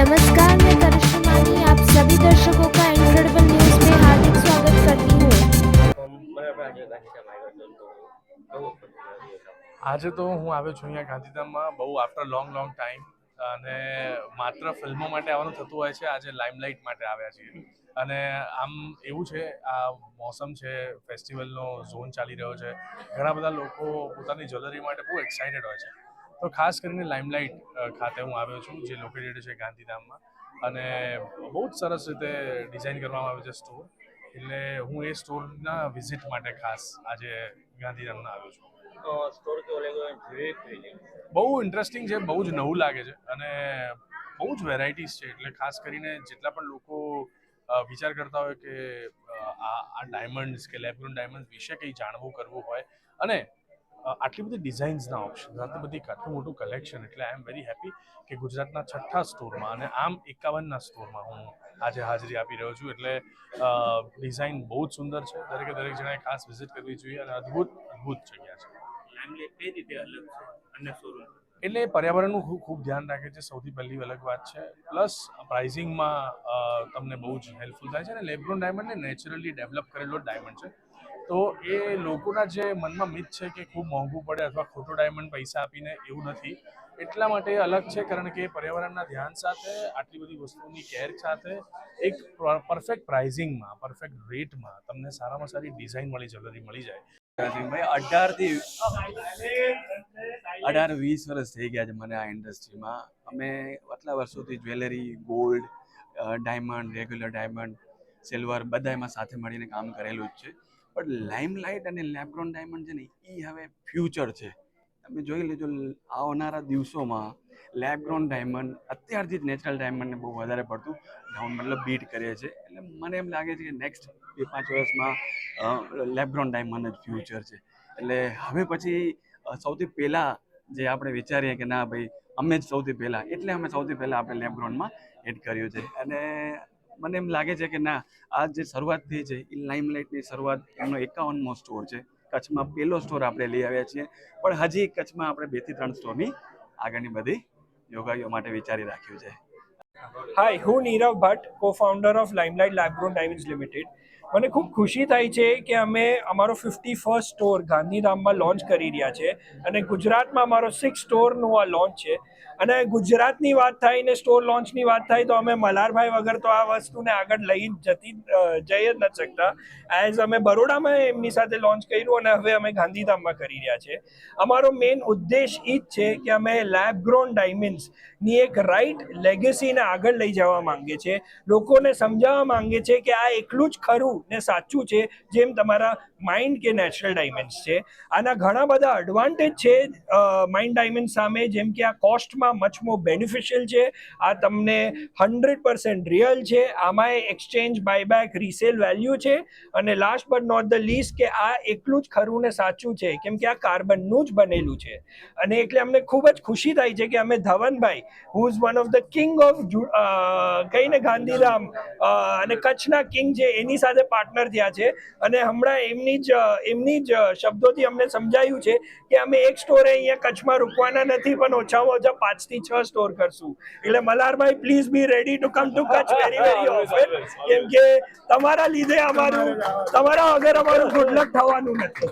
नमस्कार मैं करिश्मा मानी आप सभी दर्शकों का इनक्रेडिबल न्यूज में हार्दिक स्वागत करती हूँ બરાબર આજે ગાંધીધામ આવ્યો હતો તો કેવો ફીલ આજે તો હું આવ્યો છું અહીંયા ગાંધીધામમાં બહુ આફ્ટર લોંગ લોંગ ટાઈમ અને માત્ર ફિલ્મો માટે આવવાનું થતું હોય છે આજે લાઇમલાઇટ માટે આવ્યા છીએ અને આમ એવું છે આ મોસમ છે ફેસ્ટિવલનો ઝોન ચાલી રહ્યો છે ઘણા બધા લોકો પોતાની જ્વેલરી માટે બહુ એક્સાઇટેડ હોય છે તો ખાસ કરીને લાઇમલાઇટ ખાતે હું આવ્યો છું જે લોકેટેડ છે ગાંધીધામમાં. અને બહુ જ સરસ રીતે ડિઝાઇન કરવામાં આવે છે સ્ટોર એટલે હું એ સ્ટોરના વિઝિટ માટે ખાસ આજે ગાંધીધામમાં આવ્યો છું. સ્ટોર બહુ ઇન્ટરેસ્ટિંગ છે બહુ જ નવું લાગે છે. અને બહુ જ વેરાયટીઝ છે. એટલે ખાસ કરીને જેટલા પણ લોકો વિચાર કરતા હોય કે આ ડાયમંડ્સ કે લેબગ્રોન ડાયમંડ વિશે કંઈ જાણવું કરવું હોય. અને આટલી બધી ડિઝાઇન્સના ઓપ્શન આટલી બધી આટલું મોટું કલેક્શન એટલે આઈ એમ વેરી હેપી કે ગુજરાતના છઠ્ઠા સ્ટોરમાં અને આમ એકાવનના સ્ટોરમાં હું આજે હાજરી આપી રહ્યો છું. એટલે ડિઝાઇન બહુ જ સુંદર છે. દરેકે દરેક જણાએ ખાસ વિઝિટ કરવી જોઈએ અને અદ્ભુત અદ્ભુત જગ્યા છે. એટલે પર્યાવરણનું ખૂબ ખૂબ ધ્યાન રાખે છે. સૌથી પહેલી અલગ વાત છે. પ્લસ પ્રાઇઝિંગમાં તમને બહુ જ હેલ્પફુલ થાય છે અને લેબ્રોન ડાયમંડ ને નેચરલી ડેવલપ કરેલો ડાયમંડ છે. તો એ લોકોના જે મનમાં મિથ છે કે ખૂબ મોંઘું પડે અથવા ખોટો ડાયમંડ પૈસા આપીને એવું નથી, એટલા માટે અલગ છે. કારણ કે પર્યાવરણના ધ્યાન સાથે, આટલી બધી વસ્તુઓની કેર સાથે, એક પરફેક્ટ પ્રાઇઝિંગમાં પરફેક્ટ રેટમાં તમને સારામાં સારી ડિઝાઇન મળી જ્વેલરી મળી જાય. ભાઈ, અઢારથી અઢાર વીસ વર્ષ થઈ ગયા છે મને આ ઇન્ડસ્ટ્રીમાં અમે આટલા વર્ષોથી jewellery gold diamond regular diamond silver બધા એમાં સાથે મળીને કામ કરેલું જ છે. પણ લાઇમલાઇટ અને લેબ્રોન ડાયમંડ છે ને એ હવે ફ્યુચર છે. તમે જોઈ લેજો, આવનારા દિવસોમાં લેબ્રોન ડાયમંડ અત્યારથી જ નેચરલ ડાયમંડને બહુ વધારે પડતું ડાઉન મતલબ બીટ કરે છે. એટલે મને એમ લાગે છે કે નેક્સ્ટ બે પાંચ વર્ષમાં લેબ્રોન ડાયમંડ જ ફ્યુચર છે. એટલે હવે પછી સૌથી પહેલાં જે આપણે વિચારીએ કે ના ભાઈ, અમે જ સૌથી પહેલાં, એટલે અમે સૌથી પહેલાં આપણે લેબ્રોનમાં એડ કર્યું છે. અને મને એમ લાગે છે કે ના, આ જે શરૂઆત થઈ છે એ લાઇમલાઇટની શરૂઆત એમનો એકાવનમો સ્ટોર છે. કચ્છમાં પહેલો સ્ટોર આપણે લઈ આવ્યા છીએ, પણ હજી કચ્છમાં આપણે બેથી ત્રણ સ્ટોરની આગળની બધી યોગાઈઓ માટે વિચારી રાખ્યું છે. હાય હું Nirav Bhatt co founder of Limelight lab grown diamonds limited મને ખૂબ ખુશી થાય છે કે અમે અમારો ફિફ્ટી ફર્સ્ટ સ્ટોર ગાંધીધામમાં લોન્ચ કરી રહ્યા છે અને ગુજરાતમાં અમારો સિક્સ સ્ટોરનું આ લોન્ચ છે. અને ગુજરાતની વાત થાય ને સ્ટોર લોન્ચની વાત થાય તો અમે મલારભાઈ વગર તો આ વસ્તુને આગળ લઈ જતી જઈ જ નથી શકતા. એઝ અમે બરોડામાં એમની સાથે લોન્ચ કર્યું અને હવે અમે ગાંધીધામમાં કરી રહ્યા છે. અમારો મેઇન ઉદ્દેશ એ જ છે કે અમે લેબ ગ્રોન ડાયમંડ્સની એક રાઇટ લેગેસીને આગળ લઈ જવા માંગે છે. લોકોને સમજાવવા માંગે છે કે આ એકલું જ ખરું ને સાચું છે જેમ તમારા માઇન્ડ કે નેચરલ ડાયમંડ્સ છે. આના ઘણા બધા એડવાન્ટેજ છે માઇન્ડ ડાયમંડ સામે, જેમ કે આ કોસ્ટમાં મચ મોર બેનિફિશિયલ છે. આ તમને હંડ્રેડ પર્સન્ટ રિયલ છે. આમાં એક્સચેન્જ બાયબેક રીસેલ વેલ્યુ છે. અને last but not the least કે આ એકલું જ ખરું ને સાચું છે, કેમ કે આ કાર્બનનું જ બનેલું છે. અને એટલે અમને ખૂબ જ ખુશી થાય છે કે અમે ધવનભાઈ who is one of the king of કહીને ગાંધીધામ અને કચ્છના કિંગ છે, એની સાથે પાર્ટનર થયા છે. અને હમણાં એમની જ એમની જ શબ્દોથી અમને સમજાયું છે કે અમે એક સ્ટોરે અહીંયા કચ્છમાં રૂકવાના નથી પણ ઓછામાં ઓછા પાંચથી છ સ્ટોર કરશું. એટલે મલારભાઈ please be ready to come to Kutch very very often કેમ કે તમારા લીધે અમારું તમારા વગર અમારું ગુડ લક થવાનું નથી.